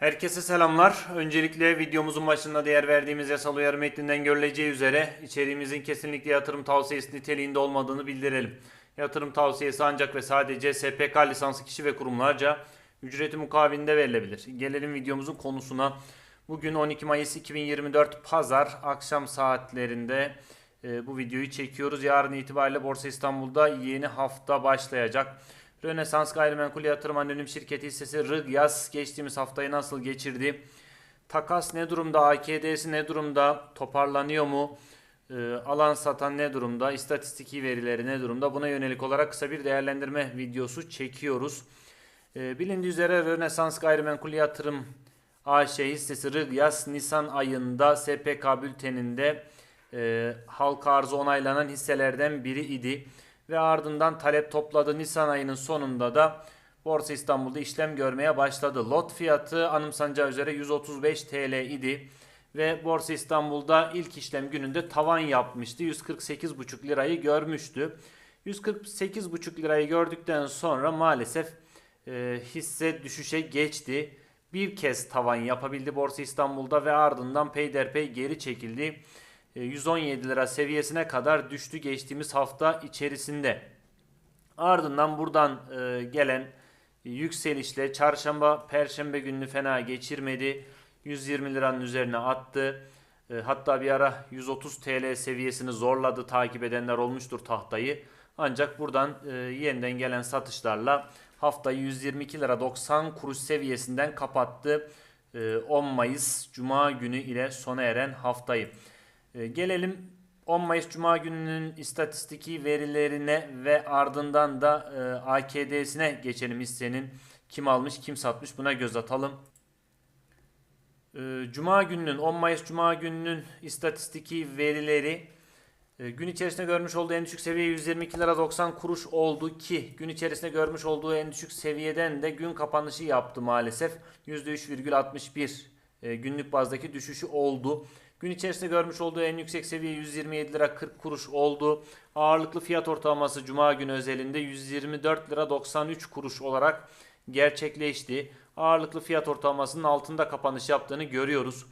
Herkese selamlar. Öncelikle videomuzun başında değer verdiğimiz yasal uyarı metninden görüleceği üzere içeriğimizin kesinlikle yatırım tavsiyesi niteliğinde olmadığını bildirelim. Yatırım tavsiyesi ancak ve sadece SPK lisanslı kişi ve kurumlarca ücreti mukabilinde verilebilir. Gelelim videomuzun konusuna. Bugün 12 Mayıs 2024 Pazar akşam saatlerinde e, bu videoyu çekiyoruz. Yarın itibariyle Borsa İstanbul'da yeni hafta başlayacak. Rönesans Gayrimenkul Yatırım Anonim Şirketi hissesi RGYAS geçtiğimiz haftayı nasıl geçirdi? Takas ne durumda? AKD'si ne durumda? Toparlanıyor mu? Ee, alan satan ne durumda? İstatistiki verileri ne durumda? Buna yönelik olarak kısa bir değerlendirme videosu çekiyoruz. Ee, bilindiği üzere Rönesans Gayrimenkul Yatırım AŞ hissesi RGYAS Nisan ayında SPK bülteninde e, halka arzı onaylanan hisselerden biri idi ve ardından talep topladı. Nisan ayının sonunda da Borsa İstanbul'da işlem görmeye başladı. Lot fiyatı anımsanacağı üzere 135 TL idi ve Borsa İstanbul'da ilk işlem gününde tavan yapmıştı. 148,5 lirayı görmüştü. 148,5 lirayı gördükten sonra maalesef e, hisse düşüşe geçti. Bir kez tavan yapabildi Borsa İstanbul'da ve ardından peyderpey geri çekildi. E, 117 lira seviyesine kadar düştü geçtiğimiz hafta içerisinde. Ardından buradan e, gelen yükselişle çarşamba perşembe gününü fena geçirmedi. 120 liranın üzerine attı. E, hatta bir ara 130 TL seviyesini zorladı takip edenler olmuştur tahtayı. Ancak buradan e, yeniden gelen satışlarla haftayı 122 lira 90 kuruş seviyesinden kapattı. E, 10 Mayıs Cuma günü ile sona eren haftayı. E, gelelim 10 Mayıs Cuma gününün istatistiki verilerine ve ardından da e, AKD'sine geçelim hissenin. Kim almış kim satmış buna göz atalım. E, Cuma gününün 10 Mayıs Cuma gününün istatistiki verileri e, gün içerisinde görmüş olduğu en düşük seviye 122 lira 90 kuruş oldu ki gün içerisinde görmüş olduğu en düşük seviyeden de gün kapanışı yaptı maalesef. %3,61 e, günlük bazdaki düşüşü oldu. Gün içerisinde görmüş olduğu en yüksek seviye 127 lira 40 kuruş oldu. Ağırlıklı fiyat ortalaması Cuma günü özelinde 124 lira 93 kuruş olarak gerçekleşti. Ağırlıklı fiyat ortalamasının altında kapanış yaptığını görüyoruz.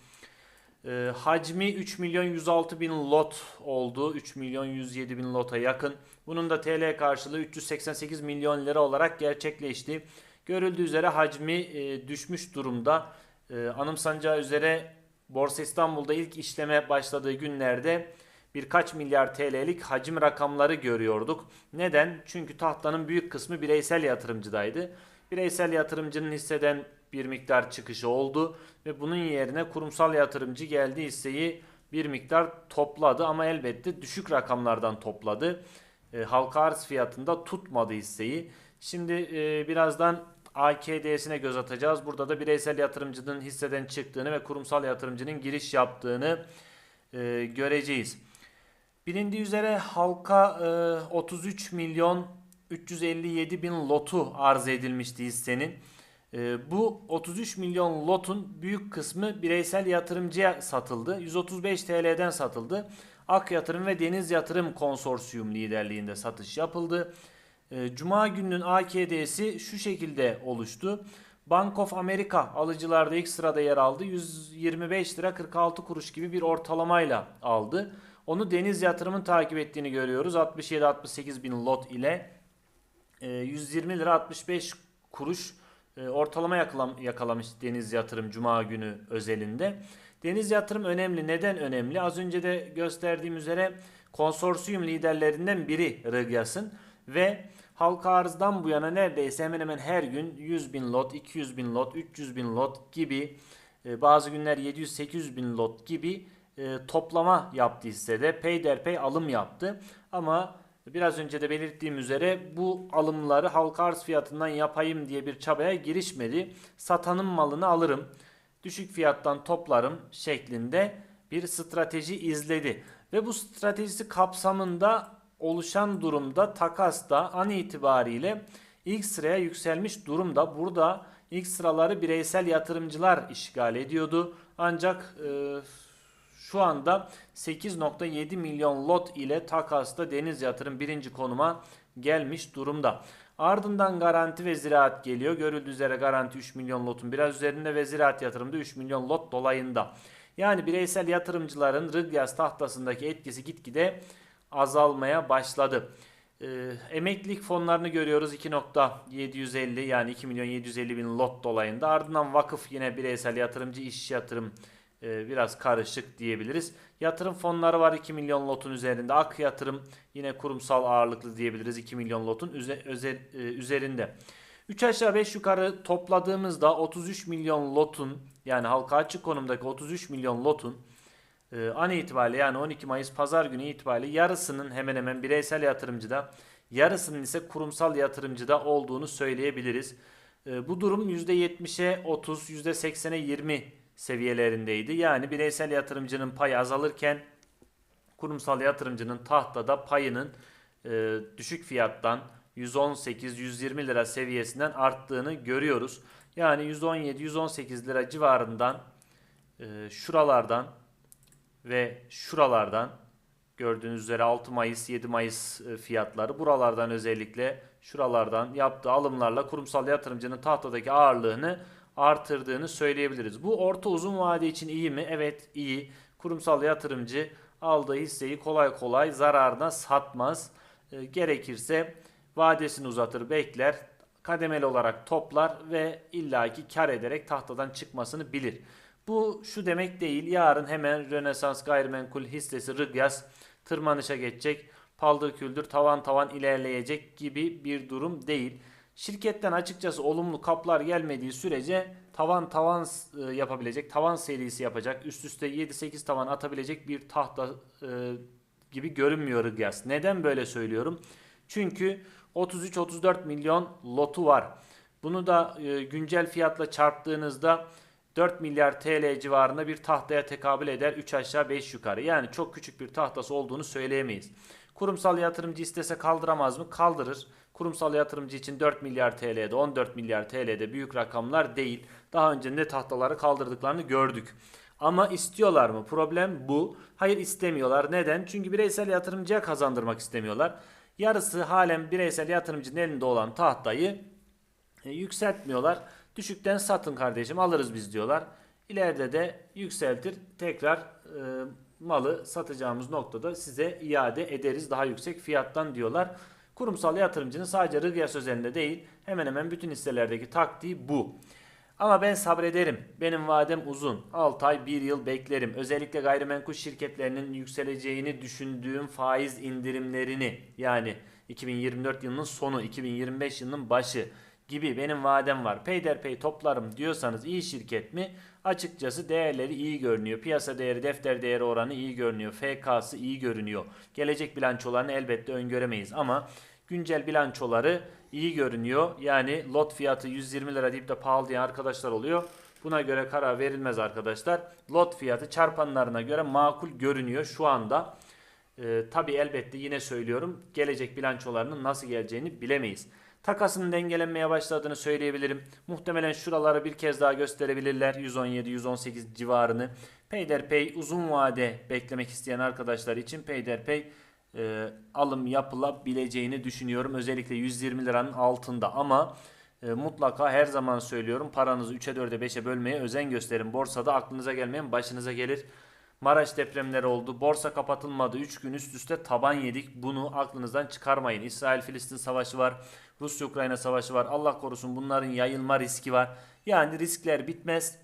E, hacmi 3 milyon 106 bin lot oldu. 3 milyon 107 bin lota yakın. Bunun da TL karşılığı 388 milyon lira olarak gerçekleşti. Görüldüğü üzere hacmi e, düşmüş durumda. E, anımsanacağı üzere Borsa İstanbul'da ilk işleme başladığı günlerde birkaç milyar TL'lik hacim rakamları görüyorduk. Neden? Çünkü tahtanın büyük kısmı bireysel yatırımcıdaydı. Bireysel yatırımcının hisseden bir miktar çıkışı oldu ve bunun yerine kurumsal yatırımcı geldi hisseyi bir miktar topladı ama elbette düşük rakamlardan topladı. E, halka arz fiyatında tutmadı hisseyi. Şimdi e, birazdan AKD'sine göz atacağız. Burada da bireysel yatırımcının hisseden çıktığını ve kurumsal yatırımcının giriş yaptığını e, göreceğiz. Bilindiği üzere halka e, 33 milyon 357 bin lotu arz edilmişti hissenin. E, bu 33 milyon lotun büyük kısmı bireysel yatırımcıya satıldı. 135 TL'den satıldı. Ak Yatırım ve Deniz Yatırım Konsorsiyum liderliğinde satış yapıldı. E, Cuma gününün AKD'si şu şekilde oluştu. Bank of America alıcılarda ilk sırada yer aldı. 125 lira 46 kuruş gibi bir ortalamayla aldı. Onu Deniz Yatırım'ın takip ettiğini görüyoruz. 67-68 bin lot ile e, 120 lira 65 kuruş e, ortalama yakalam- yakalamış Deniz Yatırım Cuma günü özelinde. Deniz Yatırım önemli. Neden önemli? Az önce de gösterdiğim üzere konsorsiyum liderlerinden biri Rıgyas'ın ve halka arzdan bu yana neredeyse hemen hemen her gün 100 bin lot, 200 bin lot, 300 bin lot gibi e, bazı günler 700-800 bin lot gibi e, toplama yaptı hissede. Peyderpey alım yaptı. Ama biraz önce de belirttiğim üzere bu alımları halka arz fiyatından yapayım diye bir çabaya girişmedi. Satanın malını alırım, düşük fiyattan toplarım şeklinde bir strateji izledi. Ve bu stratejisi kapsamında oluşan durumda takas da an itibariyle ilk sıraya yükselmiş durumda. Burada ilk sıraları bireysel yatırımcılar işgal ediyordu. Ancak e, şu anda 8.7 milyon lot ile takasta Deniz Yatırım birinci konuma gelmiş durumda. Ardından garanti ve ziraat geliyor. Görüldüğü üzere garanti 3 milyon lotun biraz üzerinde ve ziraat yatırımda 3 milyon lot dolayında. Yani bireysel yatırımcıların Rıgyaz tahtasındaki etkisi gitgide azalmaya başladı. Ee, emeklilik fonlarını görüyoruz 2.750 yani 2 milyon 750 bin lot dolayında. Ardından vakıf yine bireysel yatırımcı iş yatırım e, biraz karışık diyebiliriz. Yatırım fonları var 2 milyon lotun üzerinde. Ak yatırım yine kurumsal ağırlıklı diyebiliriz 2 milyon lotun üze- özel- e, üzerinde. 3 aşağı 5 yukarı topladığımızda 33 milyon lotun yani halka açık konumdaki 33 milyon lotun e, an itibariyle yani 12 Mayıs pazar günü itibariyle yarısının hemen hemen bireysel yatırımcıda yarısının ise kurumsal yatırımcıda olduğunu söyleyebiliriz. E, bu durum %70'e 30, %80'e 20 seviyelerindeydi. Yani bireysel yatırımcının payı azalırken kurumsal yatırımcının tahtada payının e, düşük fiyattan 118-120 lira seviyesinden arttığını görüyoruz. Yani 117-118 lira civarından e, şuralardan ve şuralardan gördüğünüz üzere 6 Mayıs 7 Mayıs e, fiyatları buralardan özellikle şuralardan yaptığı alımlarla kurumsal yatırımcının tahtadaki ağırlığını artırdığını söyleyebiliriz. Bu orta uzun vade için iyi mi? Evet iyi. Kurumsal yatırımcı aldığı hisseyi kolay kolay zararına satmaz. E, gerekirse vadesini uzatır bekler. Kademeli olarak toplar ve illaki kar ederek tahtadan çıkmasını bilir. Bu şu demek değil. Yarın hemen Rönesans gayrimenkul hissesi Rıgyas tırmanışa geçecek. Paldır küldür tavan tavan ilerleyecek gibi bir durum değil. Şirketten açıkçası olumlu kaplar gelmediği sürece tavan tavan e, yapabilecek, tavan serisi yapacak, üst üste 7-8 tavan atabilecek bir tahta e, gibi görünmüyor Rıgyas. Neden böyle söylüyorum? Çünkü 33-34 milyon lotu var. Bunu da e, güncel fiyatla çarptığınızda 4 milyar TL civarında bir tahtaya tekabül eder 3 aşağı 5 yukarı. Yani çok küçük bir tahtası olduğunu söyleyemeyiz. Kurumsal yatırımcı istese kaldıramaz mı? Kaldırır. Kurumsal yatırımcı için 4 milyar TL'de 14 milyar TL'de büyük rakamlar değil. Daha önce ne tahtaları kaldırdıklarını gördük. Ama istiyorlar mı? Problem bu. Hayır istemiyorlar. Neden? Çünkü bireysel yatırımcıya kazandırmak istemiyorlar. Yarısı halen bireysel yatırımcının elinde olan tahtayı e, yükseltmiyorlar. Düşükten satın kardeşim alırız biz diyorlar. İleride de yükseltir tekrar e, malı satacağımız noktada size iade ederiz daha yüksek fiyattan diyorlar. Kurumsal yatırımcının sadece Rıgyas özelinde değil hemen hemen bütün hisselerdeki taktiği bu. Ama ben sabrederim. Benim vadem uzun. 6 ay 1 yıl beklerim. Özellikle gayrimenkul şirketlerinin yükseleceğini düşündüğüm faiz indirimlerini yani 2024 yılının sonu 2025 yılının başı gibi benim vadem var. Peyderpey toplarım diyorsanız iyi şirket mi? Açıkçası değerleri iyi görünüyor. Piyasa değeri, defter değeri oranı iyi görünüyor. FK'sı iyi görünüyor. Gelecek bilançolarını elbette öngöremeyiz ama güncel bilançoları iyi görünüyor. Yani lot fiyatı 120 lira deyip de pahalı diyen arkadaşlar oluyor. Buna göre karar verilmez arkadaşlar. Lot fiyatı çarpanlarına göre makul görünüyor şu anda. Ee, Tabi elbette yine söylüyorum gelecek bilançolarının nasıl geleceğini bilemeyiz. Takasının dengelenmeye başladığını söyleyebilirim. Muhtemelen şuraları bir kez daha gösterebilirler. 117-118 civarını. Peyderpey uzun vade beklemek isteyen arkadaşlar için Peyderpey e, alım yapılabileceğini düşünüyorum. Özellikle 120 liranın altında ama e, mutlaka her zaman söylüyorum paranızı 3'e 4'e 5'e bölmeye özen gösterin. Borsada aklınıza gelmeyen başınıza gelir. Maraş depremleri oldu. Borsa kapatılmadı. 3 gün üst üste taban yedik. Bunu aklınızdan çıkarmayın. İsrail-Filistin savaşı var. Rusya-Ukrayna savaşı var. Allah korusun bunların yayılma riski var. Yani riskler bitmez.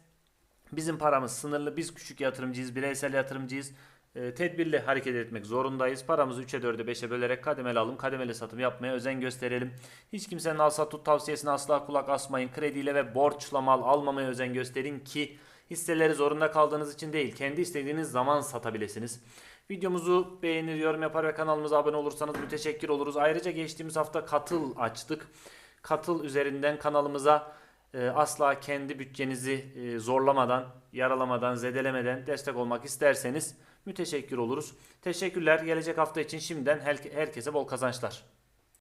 Bizim paramız sınırlı. Biz küçük yatırımcıyız. Bireysel yatırımcıyız. E, tedbirli hareket etmek zorundayız. Paramızı 3'e 4'e 5'e bölerek kademeli alım, kademeli satım yapmaya özen gösterelim. Hiç kimsenin al sat tut tavsiyesine asla kulak asmayın. Krediyle ve borçla mal almamaya özen gösterin ki hisseleri zorunda kaldığınız için değil, kendi istediğiniz zaman satabilirsiniz. Videomuzu beğenir, yorum yapar ve kanalımıza abone olursanız müteşekkir oluruz. Ayrıca geçtiğimiz hafta katıl açtık. Katıl üzerinden kanalımıza e, asla kendi bütçenizi e, zorlamadan, yaralamadan, zedelemeden destek olmak isterseniz müteşekkir oluruz. Teşekkürler. Gelecek hafta için şimdiden herkese bol kazançlar.